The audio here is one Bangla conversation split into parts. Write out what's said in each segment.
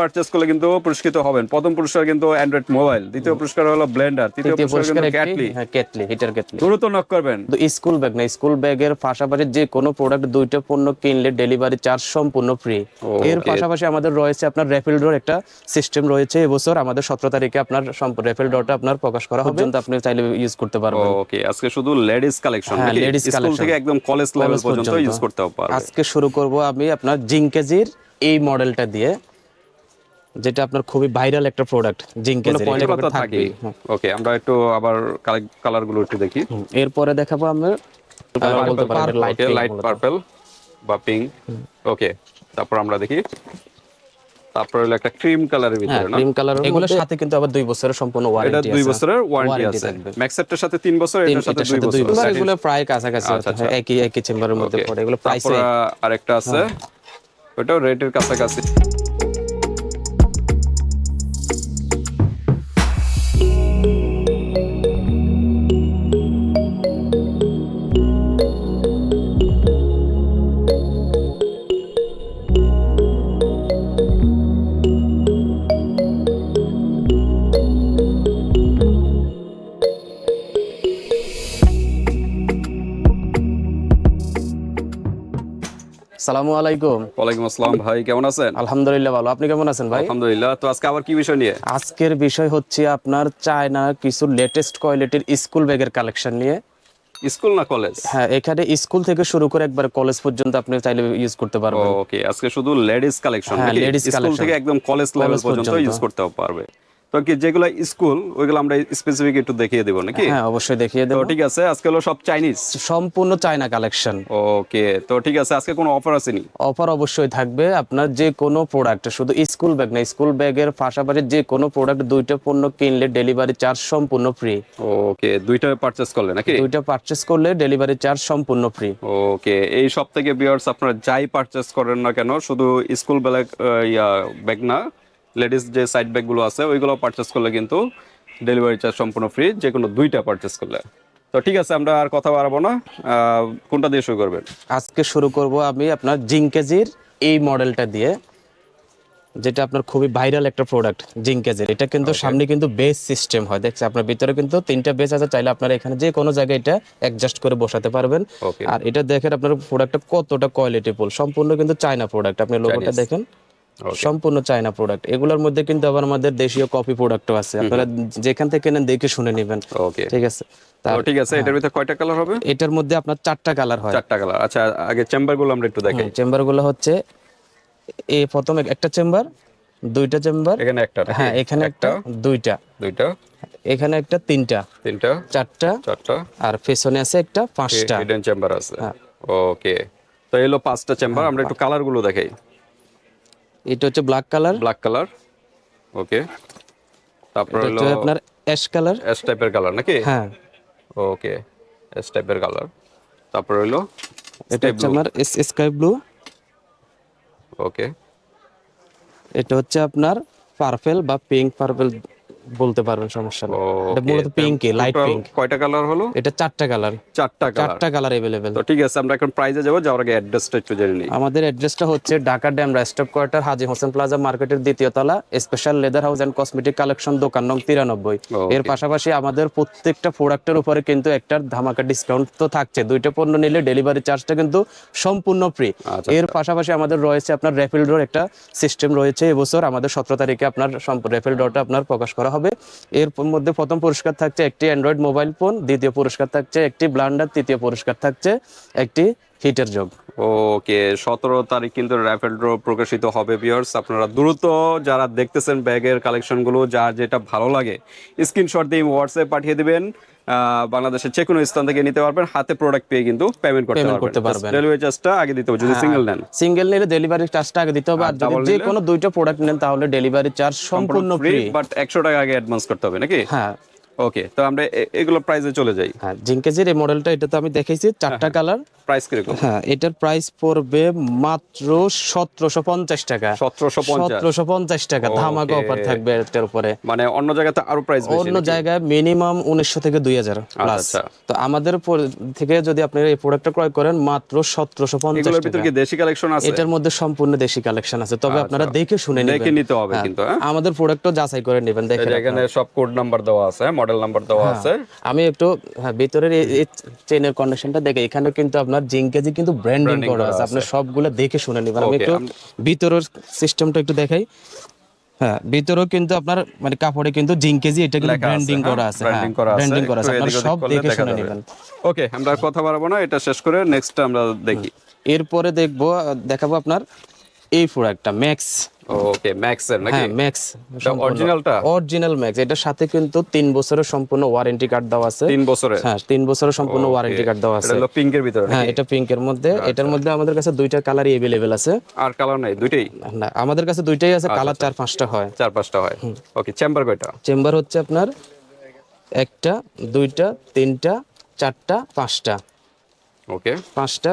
পারচেস করলে কিন্তু পুরস্কৃত হবেন। প্রথম পুরস্কার কিন্তু অ্যান্ড্রয়েড মোবাইল দ্বিতীয় পুরস্কার হলো ব্লেন্ডার তৃতীয় পুরস্কার কিন্তু হ্যাঁ কেটলি হিটার কেটলি দ্রুত নক করবেন। কিন্তু স্কুল ব্যাগ না স্কুল ব্যাগের পাশাপাশি যে কোনো প্রোডাক্ট দুইটা পণ্য কিনলে ডেলিভারি চার্জ সম্পূর্ণ ফ্রি এর পাশাপাশি আমাদের রয়েছে আপনার র্যাপিড ডোর একটা সিস্টেম রয়েছে এবছর। আমাদের সতেরো তারিখে আপনার র্যাপিড ডোরটা আপনার প্রকাশ করা হবে। পর্যন্ত আপনি চাইলে ইউজ করতে পারবেন। ওকে আজকে শুধু লেডিস কালেকশন স্কুল থেকে একদম কলেজ লেভেল পর্যন্ত। ইউজ করতে পারবে। আজকে শুরু করব আমি আপনার জিঙ্কেজির এই মডেলটা দিয়ে। যেটা আপনার খুবই ভাইরাল একটা প্রোডাক্ট এটা পয়েন্ট থাকবে। থাকবে ওকে আমরা একটু আবার কালারগুলো একটু দেখি। এরপরে দেখাবো আমরা বলতে পারেন লাইট লাইট পার্পল বা পিঙ্ক ওকে তারপর আমরা দেখি। তারপর হলো একটা ক্রিম কালারের হ্যাঁ ভিতরে না? ক্রিম কালার এগুলোর সাথে কিন্তু আবার দুই বছরের সম্পূর্ণ এটা ওয়ারেন্টি দুই আছে। বছরের ওয়ারেন্টি আছে। থাকবে। ম্যাক্সেটটার সাথে তিন বছর এটার সাথে এটার দুই সাথে দুই বছর। বছর। এগুলো প্রায় কাছাকাছি আচ্ছা, আচ্ছা। হ্যাঁ, একই একই চেম্বারের মধ্যে পড়ে। এগুলো প্রাইস আরেকটা আছে। ওটাও রেটের কাছাকাছি। সালামু আলাইকুম। ওয়ালাইকুম আসসালাম ভাই কেমন আছেন? আলহামদুলিল্লাহ ভালো। আপনি কেমন আছেন ভাই? আলহামদুলিল্লাহ। তো আজকে আবার কি বিষয় নিয়ে? আজকের বিষয় হচ্ছে আপনার চায়না কিছু লেটেস্ট কোয়ালিটির স্কুল ব্যাগের কালেকশন নিয়ে। স্কুল না কলেজ হ্যাঁ এখানে স্কুল থেকে শুরু করে একবার কলেজ পর্যন্ত আপনি চাইলে ইউজ করতে পারবেন। ওকে আজকে শুধু লেডিস কালেকশন হ্যাঁ, স্কুল collection। থেকে একদম কলেজ লেভেল পর্যন্ত। ইউজ করতে পারবে। তো কি যেগুলো স্কুল ওইগুলো আমরা স্পেসিফিক একটু দেখিয়ে দেবো নাকি? হ্যাঁ অবশ্যই দেখিয়ে দেবো। ঠিক আছে আজকে হলো সব চাইনিজ সম্পূর্ণ চায়না কালেকশন ওকে তো ঠিক আছে আজকে কোনো অফার আছে নি অফার অবশ্যই থাকবে। আপনার যে কোনো প্রোডাক্ট শুধু স্কুল ব্যাগ না স্কুল ব্যাগের পাশাপাশি যে কোনো প্রোডাক্ট দুইটা পণ্য কিনলে ডেলিভারি চার্জ সম্পূর্ণ ফ্রি ওকে দুইটা পারচেজ করলে নাকি? দুইটা পারচেস করলে ডেলিভারি চার্জ সম্পূর্ণ ফ্রি ওকে এই সব থেকে বিয়ার্স আপনারা যাই পারচেস করেন না কেন শুধু স্কুল ব্যাগ ব্যাগ না লেডিস যে সাইড ব্যাগগুলো আছে ওইগুলো পারচেস করলে কিন্তু ডেলিভারি চার্জ সম্পূর্ণ ফ্রি যে কোনো দুইটা পারচেস করলে। তো ঠিক আছে আমরা আর কথা বাড়াবো না। কোনটা দিয়ে শুরু করবেন? আজকে শুরু করব আমি আপনার জিঙ্কেজির এই মডেলটা দিয়ে যেটা আপনার খুবই ভাইরাল একটা প্রোডাক্ট জিঙ্কেজের এটা কিন্তু সামনে কিন্তু বেস সিস্টেম হয়। দেখছে আপনার ভিতরে কিন্তু তিনটা বেস আছে চাইলে আপনারা এখানে যে কোনো জায়গায় এটা অ্যাডজাস্ট করে বসাতে পারবেন। আর এটা দেখেন আপনার প্রোডাক্টটা কতটা কোয়ালিটিফুল সম্পূর্ণ কিন্তু চায়না প্রোডাক্ট আপনি লোগোটা Chinese। দেখেন। সম্পূর্ণ চায়না প্রোডাক্ট এগুলোর মধ্যে কিন্তু আবার আমাদের দেশীয় কপি প্রোডাক্টও আছে। আপনারা যেখান থেকে নেন দেখে শুনে নেবেন। ঠিক আছে? ঠিক আছে এটার ভিতরে কয়টা কালার হবে? এটার মধ্যে আপনার চারটা কালার হয়। চারটা কালার আচ্ছা আগে চেম্বারগুলো আমরা একটু দেখাই। চেম্বারগুলো হচ্ছে এ প্রথম একটা চেম্বার দুইটা চেম্বার এখানে একটা হ্যাঁ এখানে একটা দুইটা। দুইটা। এখানে একটা তিনটা। তিনটা। চারটা। চারটা। আর পেছনে আছে একটা পাঁচটা। হিডেন চেম্বার আছে। হ্যাঁ। ওকে তো এলো পাঁচটা চেম্বার আমরা একটু কালারগুলো দেখাই। এটা হচ্ছে black colour black colour okay তারপর হলো আপনার অ্যাশ কালার এস টাইপের কালার নাকি? হ্যাঁ। ওকে এস টাইপের কালার তারপর হলো এটা হচ্ছে আমার স্কাই ব্লু ওকে এটা হচ্ছে আপনার পার্পেল বা পিঙ্ক পার্পেল বলতে পারবেন সমস্যা নেই এটা মূলত পিঙ্কই লাইট পিঙ্ক কয়টা কালার হলো এটা চারটা কালার চারটা কালার চারটা কালার अवेलेबल তো ঠিক আছে আমরা এখন প্রাইজে যাবো যাওয়ার আগে অ্যাড্রেসটা একটু জেনে নিই আমাদের অ্যাড্রেসটা হচ্ছে Dhaka dam stop quarter Haji Hossain plaza মার্কেটের দ্বিতীয় তলা special leather house and cosmetic collection দোকান নং তিরানব্বই Okay. এর পাশাপাশি আমাদের প্রত্যেকটা প্রোডাক্টের উপরে কিন্তু একটা ধামাকা ডিসকাউন্ট তো থাকছে দুইটা পণ্য নিলে ডেলিভারি চার্জটা কিন্তু সম্পূর্ণ ফ্রি আচ্ছা, এর পাশাপাশি আমাদের রয়েছে আপনার র্যাপিড ডোর একটা সিস্টেম রয়েছে এবছর আমাদের সতেরো তারিখে আপনার র্যাপিড ডোরটা আপনার প্রকাশ করা হবে। এর মধ্যে প্রথম পুরস্কার থাকছে একটি অ্যান্ড্রয়েড মোবাইল ফোন দ্বিতীয় পুরস্কার থাকছে একটি ব্লান্ডার তৃতীয় পুরস্কার থাকছে একটি হিটের যোগ। ওকে, সতেরো তারিখ কিন্তু র্যাফেল ড্র প্রকাশিত হবে বিয়ার্স আপনারা দ্রুত যারা দেখতেছেন ব্যাগের কালেকশনগুলো যার যেটা ভালো লাগে স্ক্রিনশট দিয়ে হোয়াটসঅ্যাপ পাঠিয়ে দিবেন। বাংলাদেশের যে কোনো স্থান থেকে নিতে পারবেন। হাতে প্রোডাক্ট পেয়ে কিন্তু পেমেন্ট করতে পারবেন। করতে পারবেন পারবেন। ডেলিভারি চার্জটা আগে দিতে হবে যদি সিঙ্গেল নেন। সিঙ্গেল নিলে ডেলিভারি চার্জটা আগে দিতে হবে। আর যদি যে কোনো দুইটা প্রোডাক্ট নেন তাহলে ডেলিভারি চার্জ সম্পূর্ণ ফ্রি বাট একশো টাকা আগে অ্যাডভান্স করতে হবে নাকি? হ্যাঁ। ওকে তো আমরা এগুলো প্রাইসে চলে যাই। হ্যাঁ জিঙ্কেজের এই মডেলটা এটা তো আমি দেখাইছি চারটা কালার প্রাইস কীরকম? হ্যাঁ এটার প্রাইস পড়বে মাত্র সতেরোশো পঞ্চাশ টাকা। সতেরোশো সতেরোশো পঞ্চাশ টাকা ধামাকা অফার থাকবে এটার উপরে। মানে অন্য জায়গাতে আরও প্রাইস অন্য জায়গায় মিনিমাম উনিশশো থেকে দুই হাজার প্লাস আচ্ছা। তো আমাদের থেকে যদি আপনি এই প্রোডাক্টটা ক্রয় করেন মাত্র সতেরোশো পঞ্চাশ কি দেশি কালেকশন আছে? এটার মধ্যে সম্পূর্ণ দেশি কালেকশন আছে। তবে আপনারা দেখে শুনে আচ্ছা। দেখে নিতে হবে কিন্তু হ্যাঁ। আমাদের প্রোডাক্টও যাচাই করে নেবেন দেখেন এখানে সব কোড নাম্বার দেওয়া আছে মডেল নাম্বার দেওয়া আছে। আমি একটু হ্যাঁ ভিতরের এই চেনের কন্ডিশনটা দেখে এখানে কিন্তু আপনার জিঙ্কেজি কিন্তু ব্র্যান্ডিং করা আছে। আপনি সবগুলো দেখে শুনে নেবেন। আমি একটু ভিতরের সিস্টেমটা একটু দেখাই। হ্যাঁ ভিতরেও কিন্তু আপনার মানে কাপড়ে কিন্তু জিঙ্কেজি এটা কিন্তু ব্র্যান্ডিং হ্যাঁ? করা আছে। হ্যাঁ করা আছে। ব্র্যান্ডিং করা আছে। একটু আপনারা সব দেখে শুনে। নেবেন। ওকে আমরা কথা বাড়াবো না এটা শেষ করে নেক্সট আমরা দেখি। এরপরে দেখব দেখাবো আপনার এই প্রোডাক্টটা ম্যাক্স ওকে ম্যাক্স এর নাকি? হ্যাঁ ম্যাক্স অরিজিনালটা অরিজিনাল ম্যাক্স এটার সাথে কিন্তু তিন বছরের সম্পূর্ণ ওয়ারেন্টি কার্ড দেওয়া আছে। তিন বছরের? হ্যাঁ তিন বছরের সম্পূর্ণ ওয়ারেন্টি কার্ড দেওয়া এটা আছে। হলো পিঙ্কের ভিতরে হ্যাঁ এটা পিঙ্কের মধ্যে। এটার মধ্যে আমাদের কাছে দুইটা কালারই অ্যাভেলেবেল আছে। আর কালার নাই দুইটাই? না আমাদের কাছে দুইটাই আছে আচ্ছা, কালার চার পাঁচটা হয়। চার পাঁচটা হয়। ওকে চেম্বার কয়টা? চেম্বার হচ্ছে আপনার একটা দুইটা তিনটা চারটা পাঁচটা। ওকে পাঁচটা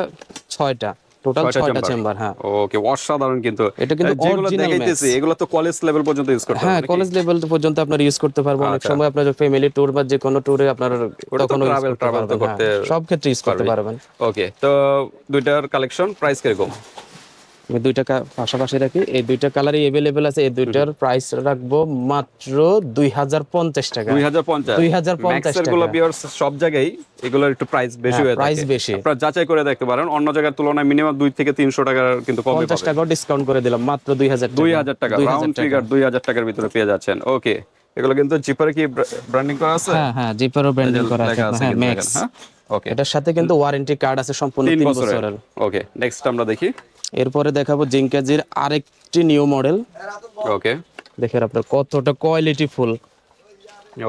ছয়টা। টোটাল ছয়টা চেম্বার হ্যাঁ। ওকে অসাধারণ কিন্তু। এটা কিন্তু যেগুলো দেখাইতেছি এগুলো তো কলেজ লেভেল পর্যন্ত ইউজ করতে হ্যাঁ কলেজ লেভেল পর্যন্ত আপনার ইউজ করতে পারবেন। অনেক সময় আপনার ফ্যামিলি ট্যুর বা যে কোনো ট্যুরে আপনার তখন ট্রাভেল ট্রাভেল করতে সব ক্ষেত্রে ইউজ করতে পারবেন। ওকে তো দুইটার কালেকশন প্রাইস কীরকম? আমি দুইটা পাশাপাশি রাখি। এই দুইটা কালারই অ্যাভেলেবেল আছে। এই দুইটার প্রাইস রাখব মাত্র দুই হাজার পঞ্চাশ টাকা। দুই হাজার পঞ্চাশ। 2050 ম্যাক্সেরগুলো বিয়ার সব জায়গায় এগুলোর একটু প্রাইস বেশি হয়ে প্রাইস বেশি। আপনারা যাচাই করে দেখতে পারেন। অন্য জায়গার তুলনায় মিনিমাম দুই থেকে তিনশো টাকার কিন্তু কমে পঞ্চাশ টাকাও ডিসকাউন্ট করে দিলাম মাত্র দুই হাজার দুই হাজার টাকা। রাউন্ড ফিগার দুই হাজার টাকার ভিতরে পেয়ে যাচ্ছেন। ওকে এগুলো কিন্তু জিপারে কি ব্র্যান্ডিং করা আছে? হ্যাঁ হ্যাঁ জিপারও ব্র্যান্ডিং করা আছে। হ্যাঁ ম্যাক্স হ্যাঁ? ওকে এটার সাথে কিন্তু ওয়ারেন্টি কার্ড আছে সম্পূর্ণ বছরের। ওকে নেক্সট আমরা দেখি। এরপরে দেখাবো জিঙ্কাজির আরেকটি নিউ মডেল। ওকে দেখেন আপনার কতটা কোয়ালিটি ফুল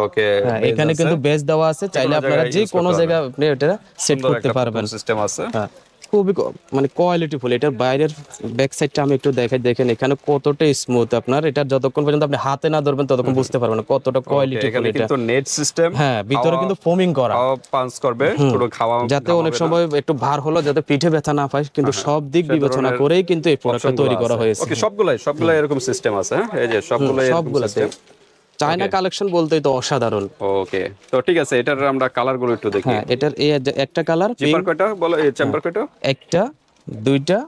ওকে এখানে কিন্তু বেস দেওয়া আছে চাইলে আপনারা যে কোনো জায়গায় আপনি এটা সেট করতে পারবেন। সিস্টেম আছে। হ্যাঁ। খুবই মানে কোয়ালিটি ফুল এটার বাইরের ব্যাক সাইডটা আমি একটু দেখাই দেখেন এখানে কতটা স্মুথ আপনার। এটা যতক্ষণ পর্যন্ত আপনি হাতে না ধরবেন ততক্ষণ বুঝতে পারবেন না কতটা কোয়ালিটি ফুল এখানে এটা। কিন্তু নেট সিস্টেম হ্যাঁ ভিতরে কিন্তু ফোমিং করা। পাঞ্চ করবে পুরো খাওয়া যাতে অনেক সময় একটু ভার হলো যাতে পিঠে ব্যথা না পায় কিন্তু সব দিক বিবেচনা করেই কিন্তু এই প্রোডাক্টটা তৈরি করা হয়েছে। ওকে সবগুলাই সবগুলাই এরকম সিস্টেম আছে হ্যাঁ? এই যে সবগুলাই সিস্টেম চায়না কালেকশন বলতেই তো অসাধারণ। ওকে তো ঠিক আছে এটার আমরা কালারগুলো একটু দেখি। হ্যাঁ এটার এই একটা কালার চেম্বার কয়টা? বলো এই চেম্বার কয়টা? একটা দুইটা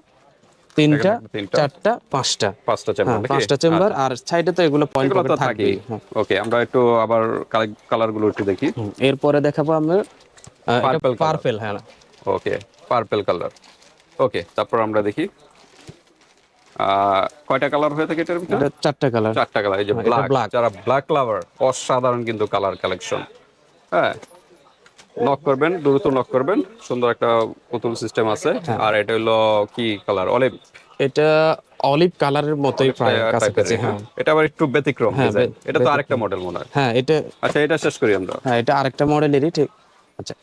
তিনটা। চারটা পাঁচটা। পাঁচটা চেম্বার হ্যাঁ, নাকি? পাঁচটা চেম্বার আর সাইডে তো এগুলো পয়েন্ট তো থাকবে ওকে আমরা একটু আবার কালারগুলো একটু দেখি। এরপরে দেখাবো আমরা পার্পল। পার্পেল হ্যাঁ। ওকে পার্পল কালার ওকে তারপর আমরা দেখি। কয়টা কালার হয়ে থাকে এটার ভিতরে? চারটা কালার চারটা কালার এই যে ব্ল্যাক যারা ব্ল্যাক লাভার অসাধারণ কিন্তু কালার কালেকশন হ্যাঁ নক করবেন দ্রুত নক করবেন। সুন্দর একটা পুতুল সিস্টেম আছে। হ্যাঁ। আর এটা হলো কি কালার অলিভ এটা অলিভ কালারের মতোই প্রায় কাছাকাছি হ্যাঁ। এটা আবার একটু ব্যতিক্রম হ্যাঁ, এটা তো আরেকটা মডেল মনে হয়। হ্যাঁ এটা আচ্ছা এটা শেষ করি আমরা। হ্যাঁ এটা আরেকটা মডেলেরই ঠিক আচ্ছা।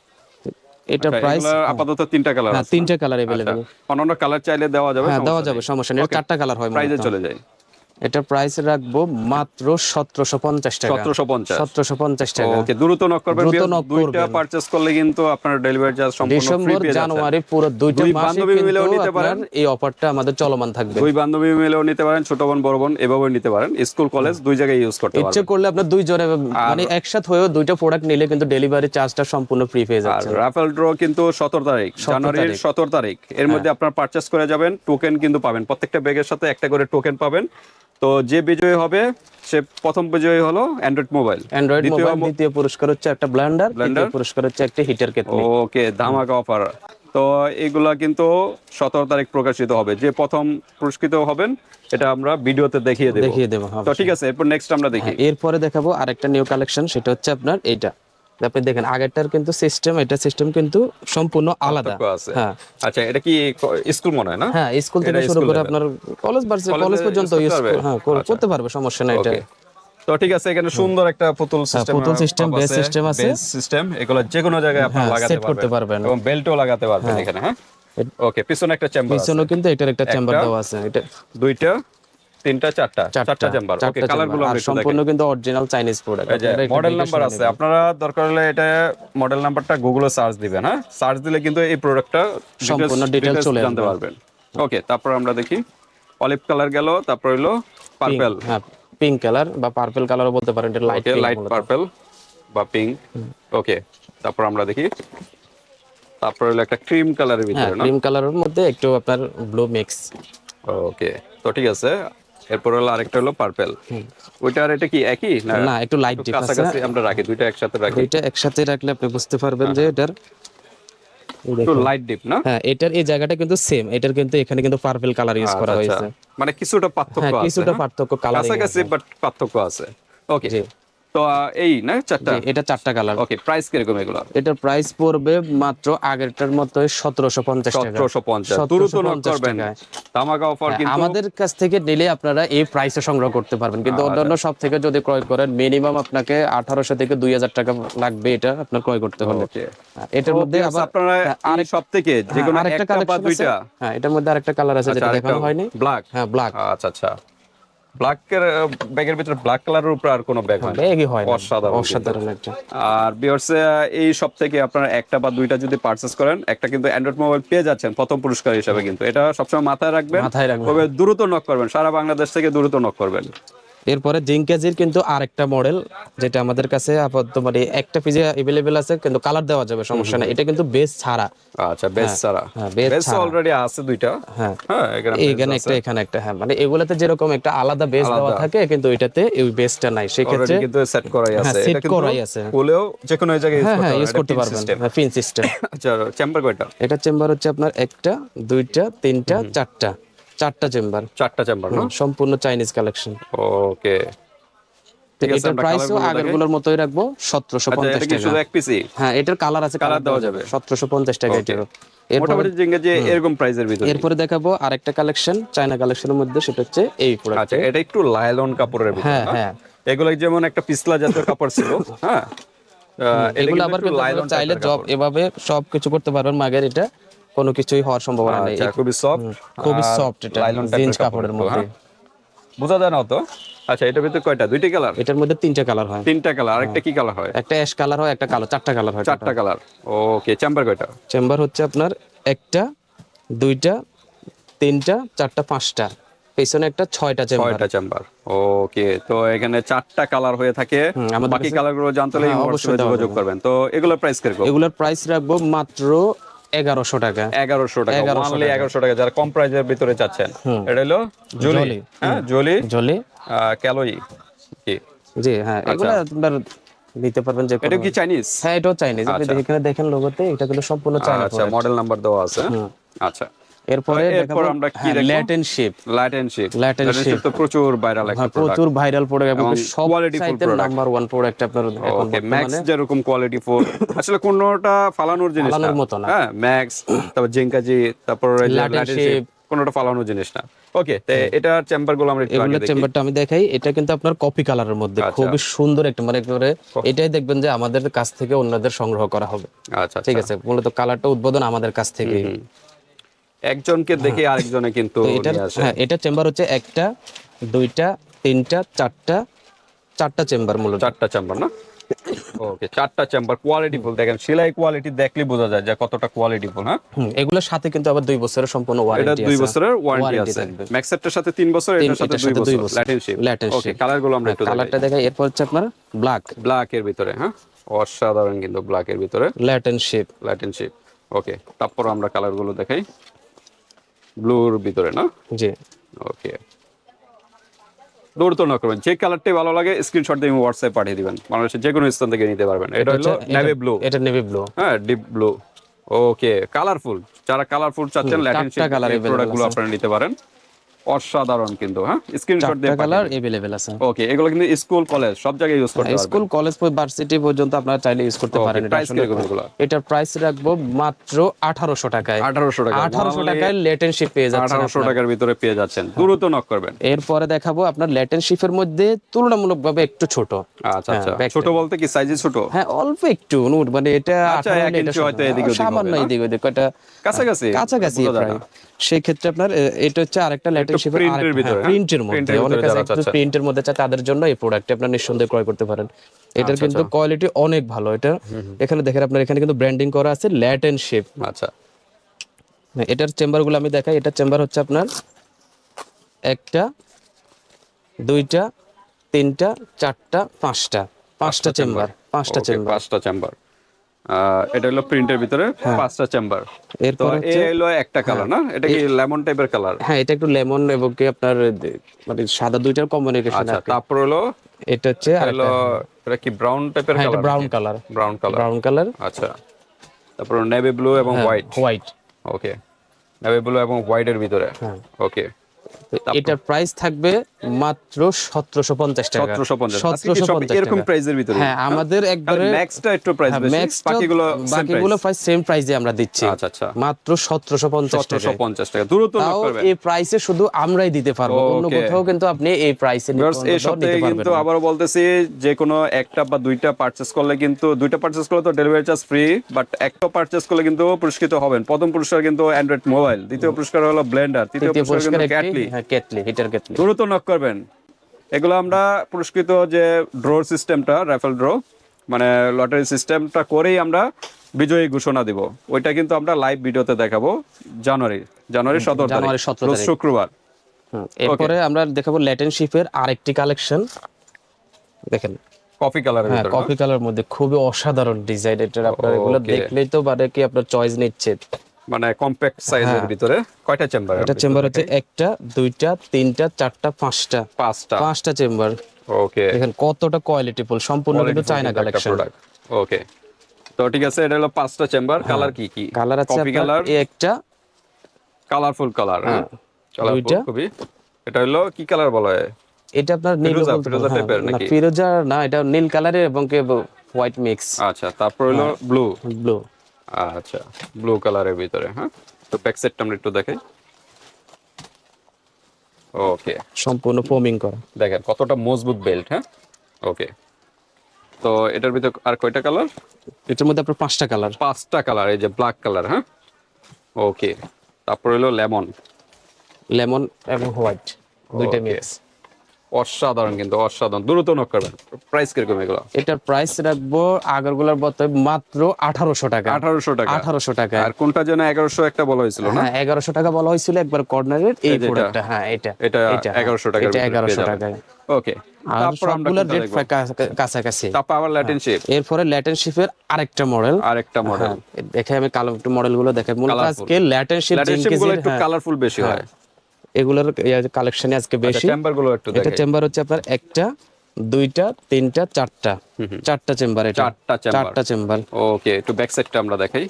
এটা আচ্ছা, প্রাইস আপাতত তিনটা কালার হ্যাঁ আছে তিনটা কালার अवेलेबल অন্যান্য কালার চাইলে দেওয়া যাবে হ্যাঁ দেওয়া যাবে সমস্যা নেই। চারটা কালার হয় প্রাইজে চলে যায়। এটা প্রাইস রাখব মাত্র সতেরোশো পঞ্চাশ টাকা। সতেরোশো পঞ্চাশ। সতেরোশো পঞ্চাশ টাকা। ওকে দ্রুত নক করবেন দুইটা। পারচেজ করলে কিন্তু আপনার ডেলিভারি চার্জ সম্পূর্ণ ফ্রি ডিসেম্বর পেয়ে যাচ্ছেন। জানুয়ারি পুরো দুইটা দুই বান্ধবী মিলেও নিতে পারেন। এই অফারটা আমাদের চলমান থাকবে। দুই বান্ধবী মিলেও নিতে পারেন ছোট বোন বড় বোন এভাবেও নিতে পারেন। স্কুল কলেজ দুই জায়গায় ইউজ করতে ইচ্ছে পারবেন। করলে আপনার দুইজনে মানে একসাথে হয়েও দুইটা প্রোডাক্ট নিলে কিন্তু ডেলিভারি চার্জটা সম্পূর্ণ ফ্রি পেয়ে আর রাফেল ড্র কিন্তু সতেরো তারিখ জানুয়ারির সতেরো তারিখ। এর মধ্যে আপনার পারচেস করে যাবেন টোকেন কিন্তু পাবেন। প্রত্যেকটা ব্যাগের সাথে একটা করে টোকেন পাবেন। তো যে বিজয়ী হবে সে প্রথম বিজয়ী হলো অ্যান্ড্রয়েড মোবাইল অ্যান্ড্রয়েড মোবাইল দ্বিতীয় পুরস্কার হচ্ছে একটা ব্লেন্ডার দ্বিতীয় পুরস্কার হচ্ছে একটা হিটার কেটলি ওকে ধামাকা অফার তো এগুলা কিন্তু সতেরো তারিখ প্রকাশিত হবে। যে প্রথম পুরস্কৃত হবেন এটা আমরা ভিডিওতে দেখিয়ে দেবো। দেখিয়ে দেবো হ্যাঁ। তো ঠিক আছে এরপর নেক্সট আমরা দেখি। এরপরে দেখাবো আরেকটা নিউ কালেকশন সেটা হচ্ছে আপনার এইটা। আপনি দেখেন আগেরটার কিন্তু সিস্টেম এটা সিস্টেম কিন্তু সম্পূর্ণ আলাদা। হ্যাঁ। আচ্ছা এটা কি স্কুল মনে হয় না? হ্যাঁ স্কুল থেকে শুরু করে আপনার কলেজ কলেজ পর্যন্ত ইউজ হ্যাঁ করতে পারবে সমস্যা নাই এটা। তো ঠিক আছে এখানে সুন্দর একটা পুতুল সিস্টেম পুতুল system, base system আছে। সিস্টেম এগুলো যে কোনো জায়গায় আপনি হ্যাঁ, লাগাতে করতে পারবেন। এবং বেল্টও লাগাতে পারবেন এখানে হ্যাঁ? ওকে পিছনে একটা চেম্বার আছে। পিছনেও কিন্তু এটার একটা চেম্বার দেওয়া আছে এটা দুইটা তিনটা চারটা চারটা চেম্বার ওকে চারটা কালারগুলো chamber। আমরা সম্পূর্ণ কিন্তু original Chinese product model number আছে। আপনারা দরকার হলে এটা মডেল নাম্বারটা গুগলে সার্চ দিবেন হ্যাঁ? সার্চ দিলে কিন্তু এই প্রোডাক্টটা সম্পূর্ণ details চলে জানতে পারবেন। ওকে তারপর আমরা দেখি। অলিভ কালার গেল তারপর হলো পার্পল হ্যাঁ পিঙ্ক কালার বা পার্পল কালারও বলতে পারেন এটা লাইট লাইট পার্পল বা পিঙ্ক ওকে তারপর আমরা দেখি। তারপর হলো একটা ক্রিম কালারের হ্যাঁ ভিতরে না? ক্রিম কালারের মধ্যে একটু আপনার ব্লু মিক্স ওকে তো ঠিক আছে। এরপর হলো আরেকটা হলো পার্পল ওইটা আর এটা কি একই? না না একটু লাইট ডিফারেন্স আছে। আমরা রাখি দুইটা একসাথে রাখি। এটা একসাথে রাখলে আপনি বুঝতে পারবেন যে এটার একটু লাইট ডিপ না? হ্যাঁ এটার এই জায়গাটা কিন্তু সেম এটার কিন্তু এখানে কিন্তু পার্পল কালার ইউজ করা আচ্ছা, হয়েছে। মানে কিছুটা পার্থক্য হ্যাঁ আছে কিছুটা হ্যাঁ? পার্থক্য কালার কাছাকাছি বাট পার্থক্য আছে। ওকে। তো এই না চারটা? এটা চারটা কালার ওকে প্রাইস কীরকম এগুলো? এটার প্রাইস পড়বে মাত্র আগেরটার মতো সতেরোশো পঞ্চাশ সতেরোশো পঞ্চাশ দ্রুত নক করবেন। তামাকা অফার হ্যাঁ, কিন্তু আমাদের কাছ থেকে নিলে আপনারা এই প্রাইসে সংগ্রহ করতে পারবেন। কিন্তু অন্যান্য সব থেকে যদি ক্রয় করেন মিনিমাম আপনাকে আঠারোশো থেকে দুই হাজার টাকা লাগবে এটা আপনার ক্রয় করতে ওকে হ্যাঁ, এটার মধ্যে আবার আপনারা এই সব থেকে যে হ্যাঁ, কোনো আরেকটা একটা বা দুইটা? হ্যাঁ এটার মধ্যে আরেকটা কালার আছে যেটা দেখানো হয়নি। ব্ল্যাক হ্যাঁ ব্ল্যাক আচ্ছা আচ্ছা। ব্ল্যাক এর ব্যাগের ভিতরে ব্ল্যাক কালারের উপর আর কোনো ব্যাগ হয় ব্যাগই হয় অসাধারণ অসাধারণ একটা। আর বিয়ার্স এই সব থেকে আপনারা একটা বা দুইটা যদি পারচেস করেন একটা কিন্তু অ্যান্ড্রয়েড মোবাইল পেয়ে যাচ্ছেন প্রথম পুরস্কার হিসাবে কিন্তু। এটা সবসময় মাথায় রাখবেন। মাথায় রাখবেন। তবে দ্রুত নক করবেন। সারা বাংলাদেশ থেকে দ্রুত নক করবেন। এরপরে জিঙ্কাজির কিন্তু আরেকটা মডেল যেটা আমাদের কাছে আপাতত মানে একটা পিজে अवेलेबल আছে কিন্তু কালার দেওয়া যাবে সমস্যা নাই এটা কিন্তু বেস ছাড়া আচ্ছা বেস সারা হ্যাঁ, base বেস ছাড়া। অলরেডি আছে দুইটা হ্যাঁ হ্যাঁ এখানে এইখানে একটা এখানে একটা হ্যাঁ মানে এগুলাতে যেরকম একটা আলাদা বেস দেওয়া থাকে কিন্তু এটাতে এই বেসটা নাই সেক্ষেত্রে অলরেডি কিন্তু সেট করাই আছে হ্যাঁ, set এটা কিন্তু করাই আছে। খুলেও যে কোনো জায়গায় হ্যাঁ হ্যাঁ ইউজ ইউজ করতে পারবেন হ্যাঁ পিন সিস্টেম আচ্ছা চেম্বার কয়টা এটা চেম্বার হচ্ছে আপনার একটা দুইটা তিনটা চারটা চারটা চেম্বার। চারটা চেম্বার সম্পূর্ণ চাইনিজ কালেকশন ওকে। ঠিক আছে এটার প্রাইসও কালারগুলো আগেরগুলোর মতোই রাখব সতেরোশো আচ্ছা টাকা শুধু এক পিসি হ্যাঁ এটার কালার আছে কালার দেওয়া যাবে। সতেরোশো পঞ্চাশ টাকা এটারও। মোটামুটি যে এরকম প্রাইসের ভিতরে। এরপরে দেখাবো আরেকটা কালেকশন চায়না কালেকশনের মধ্যে সেটা হচ্ছে এই প্রোডাক্ট আচ্ছা এটা একটু লাইলন কাপড়ের ভিতরে হ্যাঁ হ্যাঁ। এগুলো যেমন একটা পিছলা জাতীয় কাপড় ছিল হ্যাঁ? এগুলো আবার nylon চাইলে জব এভাবে সব কিছু করতে পারবেন মাগের এটা। কোনো কিছুই হওয়ার সম্ভাবনা নেই। আচ্ছা খুবই সফট খুবই সফট এটা লাইলন জিন্স কাপড়ের মধ্যে। বোঝা যায় না তো আচ্ছা এটার ভিতরে কয়টা? দুইটা কালার এটার মধ্যে তিনটা কালার হয়। তিনটা কালার আরেকটা কি কালার হয়? একটা অ্যাশ কালার হয় একটা কালো চারটা কালার হয় চারটা কালার ওকে চেম্বার কয়টা? চেম্বার হচ্ছে আপনার একটা দুইটা তিনটা চারটা পাঁচটা। পেছনে একটা ছয়টা চেম্বার ছয়টা চেম্বার ওকে তো এখানে চারটা কালার হয়ে থাকে। বাকি কালারগুলো জানতে হলে হ্যাঁ, অবশ্যই যোগাযোগ করবেন। তো এগুলোর প্রাইস কীরকম? এগুলোর প্রাইস রাখব মাত্র এগারোশো টাকা। এগারোশো টাকা 1100 অনলি এগারোশো টাকা যারা কম প্রাইজের ভিতরে চাচ্ছেন। এটা হলো জলি। জলি। হ্যাঁ জলি জলে। ক্যালোই জি হ্যাঁ এগুলো আপনার নিতে পারবেন যে এটা কি চাইনিজ হ্যাঁ এটাও চাইনিজ আপনি এখানে দেখেন লোগোতে এটা কিন্তু সম্পূর্ণ চাইনিজ আচ্ছা মডেল নাম্বার দেওয়া আছে। আচ্ছা। এরপরে এরপর আমরা কি Latin shape Latin ship Latin ship তো প্রচুর ভাইরাল একটা প্রোডাক্ট প্রচুর ভাইরাল প্রোডাক্ট এবং এবং সব quality full চাইতে product। নাম্বার ওয়ান প্রোডাক্ট আপনার এখন ম্যাক্স যেরকম কোয়ালিটি ফুল আসলে কোনটা ফালানোর জিনিস না। ফালানোর মতো না। হ্যাঁ ম্যাক্স তারপর জিঙ্কাজি তারপর Latin লাটিন কোনটা ফালানোর জিনিস না। ওকে চেম্বারগুলো আমরা চেম্বারটা আমি দেখাই। এটা কিন্তু আপনার কপি কালারের মধ্যে। আচ্ছা। খুবই সুন্দর একটা মানে একেবারে এটাই দেখবেন যে আমাদের কাছ থেকে অন্যদের সংগ্রহ করা হবে। আচ্ছা ঠিক আছে? মূলত কালারটা উদ্বোধন আমাদের কাছ থেকে একজনকে দেখে আরেকজনে কিন্তু আসে। হ্যাঁ এটা চেম্বার হচ্ছে একটা দুইটা তিনটা চারটা চারটা চেম্বার মূলত। চারটা চেম্বার না? ওকে চারটা চেম্বার কোয়ালিটি ফুল দেখেন সেলাই কোয়ালিটি দেখলে বোঝা যায় যে কতটা কোয়ালিটি ফুল হ্যাঁ? হুম, এগুলোর সাথে কিন্তু আবার দুই বছরের সম্পূর্ণ ওয়ারেন্টি আছে এটা দুই বছরের ওয়ারেন্টি আছে। থাকবে। ম্যাক্সেটটার সাথে তিন বছর এটার সাথে দুই বছর। Latin ship okay. কালারগুলো আমরা একটু কালারটা দেখাই। এরপর হচ্ছে আপনার ব্ল্যাক ব্ল্যাক এর ভিতরে হ্যাঁ? অসাধারণ কিন্তু ব্ল্যাক এর ভিতরে। Lantern shape lantern shape okay তারপর আমরা কালারগুলো দেখাই। ব্লুর ভিতরে না? জি। ওকে। দৌড়তো না করবেন। যে কালারটাই ভালো লাগে স্ক্রিনশট দিয়ে হোয়াটসঅ্যাপ পাঠিয়ে দিবেন। বাংলাদেশের যে কোনো স্থান থেকে নিতে পারবেন। এটা হলো নেভি ব্লু এটা নেভি ব্লু হ্যাঁ ডিপ ব্লু ওকে কালারফুল যারা কালারফুল চাচ্ছেন ল্যাটিন প্রোডাক্টগুলো আপনারা নিতে পারেন। অসাধারণ কিন্তু হ্যাঁ স্ক্রিনশট দিয়ে চারটা কালার अवेलेबल আছে ওকে এগুলো কিন্তু স্কুল কলেজ সব জায়গায় ইউজ করতে পারবেন স্কুল কলেজ ভার্সিটি পর্যন্ত আপনারা চাইলে ইউজ করতে Okay, পারেন এটা price আসলে কিরকম এগুলো? এটার প্রাইস রাখবো মাত্র আঠারোশো টাকায় 1800 টাকা আঠারোশো টাকায় লেটেন শিপ পেয়ে যাচ্ছেন আঠারোশো টাকার ভিতরে পেয়ে যাচ্ছেন দ্রুত নক করবেন এরপরে দেখাবো আপনার লেটেন শিপের মধ্যে তুলনামূলকভাবে একটু ছোট আচ্ছা আচ্ছা back ছোট বলতে কি সাইজে ছোট হ্যাঁ অল্প একটু নুট মানে এটা আচ্ছা, 18 এক হলে এটা ইঞ্চি হয়তো সামান্য- এদিক ওদিক সামান্য হবে, না? এদিক ওদিক এটা কাছাকাছি কাছাকাছি বোঝা যায় প্রায় না। সেই ক্ষেত্রে আপনার এ, এটা হচ্ছে আরেকটা ল্যাটিন ভিতরে, হ্যাঁ? প্রিন্টের মধ্যে। অনেক চাচ্ছে। প্রিন্টের মধ্যে চায় তাদের জন্য এই প্রোডাক্টটি আপনার নিঃসন্দেহে ক্রয় করতে পারেন। এটার আচ্ছা, কিন্তু কোয়ালিটি অনেক ভালো। এটা এখানে দেখেন আপনার এখানে কিন্তু ব্র্যান্ডিং করা আছে ল্যাটেন শেপ আচ্ছা। এটার চেম্বারগুলো আমি দেখাই। এটার চেম্বার হচ্ছে আপনার একটা দুইটা তিনটা চারটা পাঁচটা। পাঁচটা চেম্বার পাঁচটা চেম্বার পাঁচটা চেম্বার এটা হলো প্রিন্টের ভিতরে পাঁচটা চেম্বার তো হ্যাঁ। এ হলো একটা কালার না? এটা কি লেমন টাইপের কালার হ্যাঁ এটা একটু লেমন এবং কি আপনার মানে সাদা দুইটার কম্বিনেশন আচ্ছা তারপর হলো এটা হচ্ছে আর হলো এটা কি ব্রাউন টাইপের হ্যাঁ colour brown colour brown colour brown colour আচ্ছা তারপর নেভি ব্লু এবং white white okay navy blue এবং হোয়াইটের ভিতরে। হ্যাঁ। ওকে এটার প্রাইস থাকবে মাত্র সতেরোশো পঞ্চাশ টাকা। এরকম ভিতরে? হ্যাঁ আমাদের একবারে ম্যাক্সটা একটু প্রাইস হ্যাঁ, বেশি বাকিগুলো বাকিগুলো প্রাইস সেম প্রাইসে আমরা দিচ্ছি। আচ্ছা আচ্ছা। মাত্র টাকা। টাকা করবেন। এই প্রাইসে শুধু আমরাই দিতে পারব। অন্য কোথাও কিন্তু আপনি এই প্রাইসে Viewers, এই সপ্তাহে কিন্তু বলতেছি যে কোনো একটা বা দুইটা পারচেস করলে কিন্তু দুইটা পারচেস করলে তো ডেলিভারি চার্জ ফ্রি বাট একটা পারচেস করলে কিন্তু পুরস্কৃত হবেন। প্রথম পুরস্কার কিন্তু অ্যান্ড্রয়েড মোবাইল দ্বিতীয় পুরস্কার হলো ব্লেন্ডার তৃতীয় পুরস্কার কিন্তু হ্যাঁ কেটলি হিটার কেটলি দ্রুত নক করবেন? এগুলো আমরা পুরস্কৃত যে ড্র সিস্টেমটা রাইফেল ড্র মানে লটারি সিস্টেমটা করেই আমরা বিজয়ী ঘোষণা দিব। ওইটা কিন্তু আমরা লাইভ ভিডিওতে দেখাবো জানুয়ারি জানুয়ারি সতেরো জানুয়ারি তারিখ। 17 রোজ তারিখ। শুক্রবার। এরপরে আমরা দেখাবো ল্যাটেন শিপের আরেকটি কালেকশন দেখেন। কফি কালার হ্যাঁ কফি কালার মধ্যে খুবই অসাধারণ ডিজাইন এটার আপনার এগুলো দেখলেই তো মানে কি আপনার চয়েস নিচ্ছে। মানে কম্প্যাক্ট সাইজের ভিতরে কয়টা চেম্বার এটা চেম্বার হচ্ছে একটা দুইটা তিনটা চারটা পাঁচটা। পাঁচটা। পাঁচটা চেম্বার ওকে দেখেন কতটা কোয়ালিটি ফুল সম্পূর্ণ কিন্তু চায়না কালেকশন ওকে তো ঠিক আছে এটা হলো পাঁচটা চেম্বার কালার কি কি? কালার হ্যাঁ। আছে কফি কালার এই একটা। কালারফুল কালার হ্যাঁ। দুইটা। খুবই। এটা হলো কি কালার বলা হয়? এটা আপনার নীল ফিরোজা, হ্যাঁ, না, নাকি? ফিরোজা না এটা নীল কালারের এবং কি হোয়াইট মিক্স আচ্ছা তারপর হলো ব্লু ব্লু আচ্ছা ব্লু কালারের ভিতরে হ্যাঁ? তো ব্যাক সাইডটা আমরা একটু দেখাই। ওকে সম্পূর্ণ ফোমিং করা। দেখেন কতটা মজবুত বেল্ট হ্যাঁ? ওকে তো এটার ভিতরে আর কয়টা কালার এটার মধ্যে আপনার পাঁচটা কালার পাঁচটা কালার এই যে ব্ল্যাক কালার হ্যাঁ? ওকে তারপর হলো লেমন লেমন এবং হোয়াইট দুইটা. মিক্স অসাধারণ কিন্তু অসাধারণ। দ্রুত নক করবেন। প্রাইস কীরকম এগুলো? এটার প্রাইস রাখব আগরগুলার বতে মাত্র আঠারোশো টাকা। আঠারোশো টাকা। আঠারোশো টাকা। আর কোনটা যেন এগারোশো একটা বলা হয়েছিল না? হ্যাঁ এগারোশো টাকা বলা হয়েছিল একবার কর্নারের এই প্রোডাক্টটা হ্যাঁ এটা। এটা এগারোশো টাকা এটা এগারোশো টাকা ওকে তারপর আমরা রেট কাছাকাছি। তারপর আবার ল্যাটিন শেপ এরপরে ল্যাটেন শিপের আরেকটা মডেল আরেকটা মডেল দেখে আমি কালো মডেলগুলো দেখে। মূলত. আজকে ল্যাটেন শিপ ল্যাটিন একটু কালারফুল বেশি হয়। এগুলোর কালেকশনে আজকে আচ্ছা বেশি। একটু এটা চেম্বার হচ্ছে আপনার একটা দুইটা তিনটা চারটা। চারটা চেম্বার এটা। চারটা চেম্বার চারটা চেম্বার ওকে একটু ব্যাক সাইডটা আমরা দেখাই।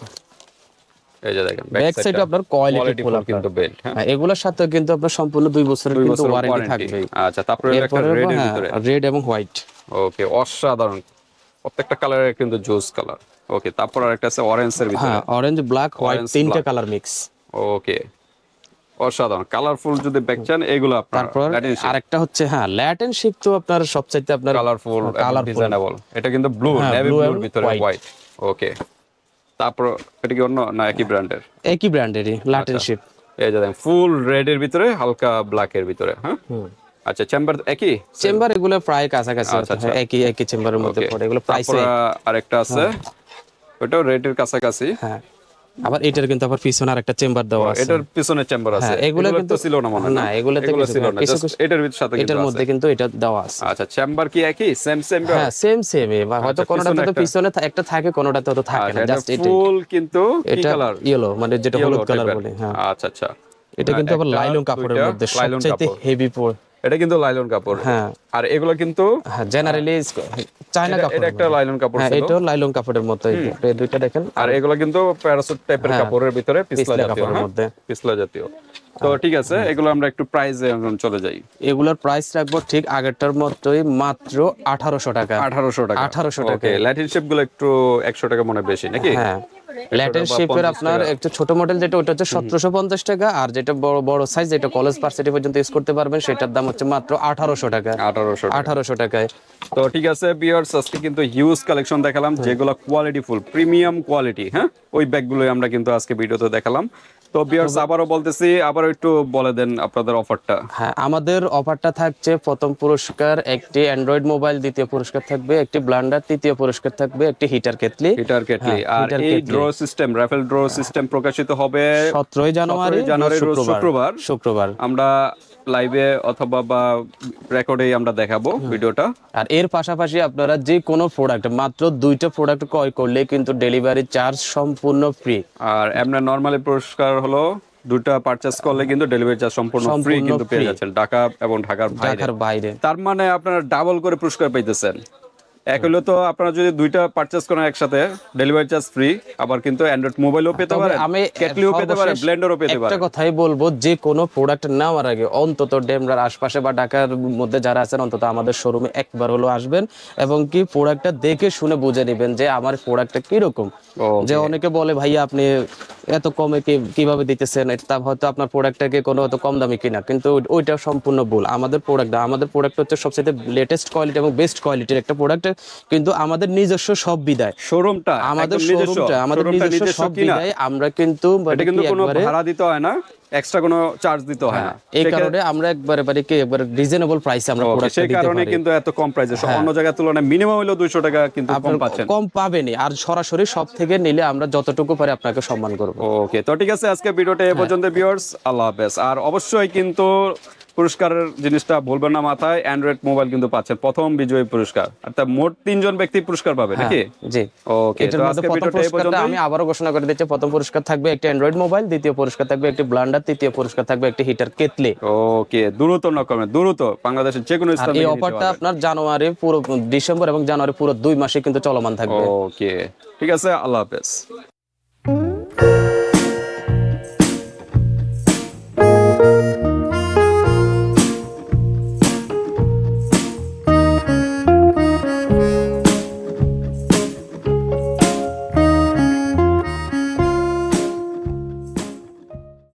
এই যে দেখেন ব্যাক সাইডে আপনার কোয়ালিটি কোয়ালিটি ফুল কিন্তু বেল্ট হ্যাঁ। হ্যাঁ এগুলোর সাথে কিন্তু আপনার সম্পূর্ণ দুই বছরের কিন্তু ওয়ারেন্টি ওয়ারেন্টি থাকবে। আচ্ছা তারপরে একটা রেড এর হ্যাঁ ভিতরে। রেড এবং হোয়াইট ওকে অসাধারণ। প্রত্যেকটা কালারের কিন্তু জুস কালার ওকে তারপর আরেকটা আছে অরেঞ্জ এর ভিতরে। হ্যাঁ অরেঞ্জ ব্ল্যাক হোয়াইট তিনটা কালার মিক্স ওকে অসাধারণ। কালারফুল যদি চান এগুলো তারপর আরেকটা হচ্ছে হ্যাঁ ল্যাটেন শিপ তো আপনার সবচাইতে আপনার কালারফুল কালারফুল ডিজাইনেবল এটা কিন্তু ব্লু হ্যাঁ, নেভি ব্লুর ভিতরে হোয়াইট ওকে তারপর এটা কি অন্য? না একই ব্র্যান্ডের একই ব্র্যান্ডেরই ল্যাটেন শিপ এই যে দেখেন ফুল রেড এর ভিতরে হালকা ব্ল্যাক এর ভিতরে হ্যাঁ? আচ্ছা চেম্বার একই? চেম্বার এগুলো প্রায় কাছাকাছি আচ্ছা, হ্যাঁ, একই একই চেম্বারের মধ্যে পড়ে। এগুলো প্রাইস আরেকটা আছে ওটাও রেড এর কাছাকাছি। হ্যাঁ। আবার এটার কিন্তু আবার পিছনে আরেকটা চেম্বার দেওয়া আছে। এটার পিছনে চেম্বার আছে। হ্যাঁ, এগুলো এগুলো কিন্তু- ছিল না মনে হয় না, এগুলো কিছু ছিল না, এটার ভিতর সাথে এটার মধ্যে কিন্তু এটা দেওয়া আছে। আচ্ছা চেম্বার কি একই? সেম সেম হ্যাঁ সেম সেম হয়তো আচ্ছা, পিছনে তো একটা- পিছনে একটা থাকে কোনোটাতে তো থাকে আচ্ছা না জাস্ট এটা ফুল কিন্তু কি কালার ইয়েলো মানে যেটা হলুদ কালার বলে হ্যাঁ। আচ্ছা আচ্ছা। এটা কিন্তু আবার লাইলন কাপড়ের মধ্যে কাপড়। হেভি পর এটা কিন্তু লাইলন কাপড়। হ্যাঁ। আর এগুলো কিন্তু হ্যাঁ জেনারেলি চায়না কাপড় এটা একটা লাইলন কাপড় হ্যাঁ ছিল। এটাও লাইলন কাপড়ের মতো এই দুইটা দেখেন। আর এগুলো কিন্তু প্যারাসুট টাইপের কাপড়ের ভিতরে পিছলা জাতীয় হ্যাঁ? মধ্যে। পিছলা জাতীয়। তো ঠিক আছে এগুলো আমরা একটু প্রাইজে চলে যাই। এগুলোর প্রাইস রাখব ঠিক আগেরটার মতোই মাত্র আঠারোশো টাকা। আঠারোশো টাকা। 1800 টাকা। ওকে ল্যাটিন একটু একশো টাকা মনে বেশি নাকি? হ্যাঁ। ল্যাটেন শেপের আপনার একটা ছোট মডেল যেটা ওটা হচ্ছে সতেরোশো পঞ্চাশ টাকা আর যেটা বড় বড় সাইজ যেটা কলেজ ভার্সিটি পর্যন্ত ইউজ করতে পারবেন সেটার দাম হচ্ছে মাত্র আঠারোশো টাকা। আঠারোশো আঠারোশো টাকায়। তো ঠিক আছে বিয়ার্স আজকে কিন্তু হিউজ কালেকশন দেখালাম যেগুলো কোয়ালিটি ফুল প্রিমিয়াম কোয়ালিটি হ্যাঁ? ওই ব্যাগগুলোই আমরা কিন্তু আজকে ভিডিওতে দেখালাম। তো বিয়ার্স আবারও বলতেছি আবারও একটু বলে দেন আপনাদের অফারটা। হ্যাঁ আমাদের অফারটা থাকছে প্রথম পুরস্কার একটি অ্যান্ড্রয়েড মোবাইল দ্বিতীয় পুরস্কার থাকবে একটি ব্লান্ডার তৃতীয় পুরস্কার থাকবে একটি হিটার কেটলি হিটার কেটলি আর এই draw system raffle draw system প্রকাশিত হবে সতেরোই জানুয়ারি জানুয়ারি শুক্রবার। শুক্রবার। আমরা লাইভে অথবা বা রেকর্ডেই আমরা দেখাবো ভিডিওটা। আর এর পাশাপাশি আপনারা যে কোনো প্রোডাক্ট মাত্র দুইটা প্রোডাক্ট ক্রয় করলে কিন্তু ডেলিভারি চার্জ সম্পূর্ণ ফ্রি আর এমনি নরমালি পুরস্কার হলো দুটা পারচেজ করলে কিন্তু ডেলিভারি চার্জ সম্পূর্ণ ফ্রি কিন্তু পেয়ে। যাচ্ছেন ঢাকা এবং ঢাকার বাইরে। তার মানে আপনারা ডাবল করে পুরস্কার পাইতেছেন। এক হলো তো আপনারা যদি দুইটা পারচেজ করেন একসাথে ডেলিভারি চার্জ ফ্রি আবার কিন্তু অ্যান্ড্রয়েড মোবাইলও পেতে পারেন আমি কেটলিও পেতে পারেন ব্লেন্ডারও পেতে পারেন। একটা কথাই বলব যে কোনো প্রোডাক্ট নেওয়ার আগে অন্তত ডেমরার আশপাশে বা ঢাকার মধ্যে যারা আছেন অন্তত আমাদের শোরুমে একবার হলো আসবেন এবং কি প্রোডাক্টটা দেখে শুনে বুঝে নেবেন যে আমার প্রোডাক্টটা কীরকম। Okay. যে অনেকে বলে ভাইয়া আপনি এত কমে কি কীভাবে দিতেছেন? এটা হয়তো আপনার প্রোডাক্টটাকে কোনো হয়তো কম দামি কিনা কিন্তু ওইটা সম্পূর্ণ ভুল। আমাদের প্রোডাক্ট আমাদের প্রোডাক্ট হচ্ছে সবচেয়ে লেটেস্ট কোয়ালিটি এবং বেস্ট কোয়ালিটির একটা প্রোডাক্ট কিন্তু আমাদের নিজস্ব সব বিদায়। শোরুমটা আমাদের শোরুমটা আমাদের নিজস্ব সব বিদায়। আমরা কিন্তু মানে এটা কিন্তু কোনো ভাড়া দিতে হয় না এক্সট্রা কোনো চার্জ দিতে হয় না। এই কারণে আমরা একবারে বারে কি একবারে রিজনেবল প্রাইসে আমরা প্রোডাক্ট সেই কারণে হ্যাঁ। কিন্তু এত কম প্রাইসে অন্য জায়গার তুলনায় মিনিমাম হলো দুইশো টাকা কিন্তু কম পাচ্ছেন। কম পাবেনই। আর সরাসরি সব থেকে নিলে আমরা যতটুকু পারি আপনাকে সম্মান করব। ওকে তো ঠিক আছে আজকে ভিডিওটা হ্যাঁ। এ পর্যন্ত ভিউয়ার্স আল্লাহ হাফেজ। আর অবশ্যই কিন্তু পুরস্কারের জিনিসটা বলবেন না মাথায় অ্যান্ড্রয়েড মোবাইল কিন্তু পাচ্ছেন প্রথম বিজয়ী পুরস্কার। অর্থাৎ মোট তিনজন ব্যক্তি পুরস্কার পাবে নাকি? জি। ওকে এটার তো মধ্যে আজকে প্রথম ভিডিওটা আমি আবারও ঘোষণা করে দিচ্ছি প্রথম পুরস্কার থাকবে একটি অ্যান্ড্রয়েড মোবাইল দ্বিতীয় পুরস্কার থাকবে একটি ব্লান্ডার তৃতীয় পুরস্কার থাকবে একটি হিটার কেতলি ওকে দ্রুত নকমে দ্রুত বাংলাদেশের যে কোনো স্থান এই অফারটা আপনার জানুয়ারি পুরো ডিসেম্বর এবং জানুয়ারি পুরো দুই মাসে কিন্তু চলমান থাকবে। ওকে ঠিক আছে আল্লাহ হাফেজ।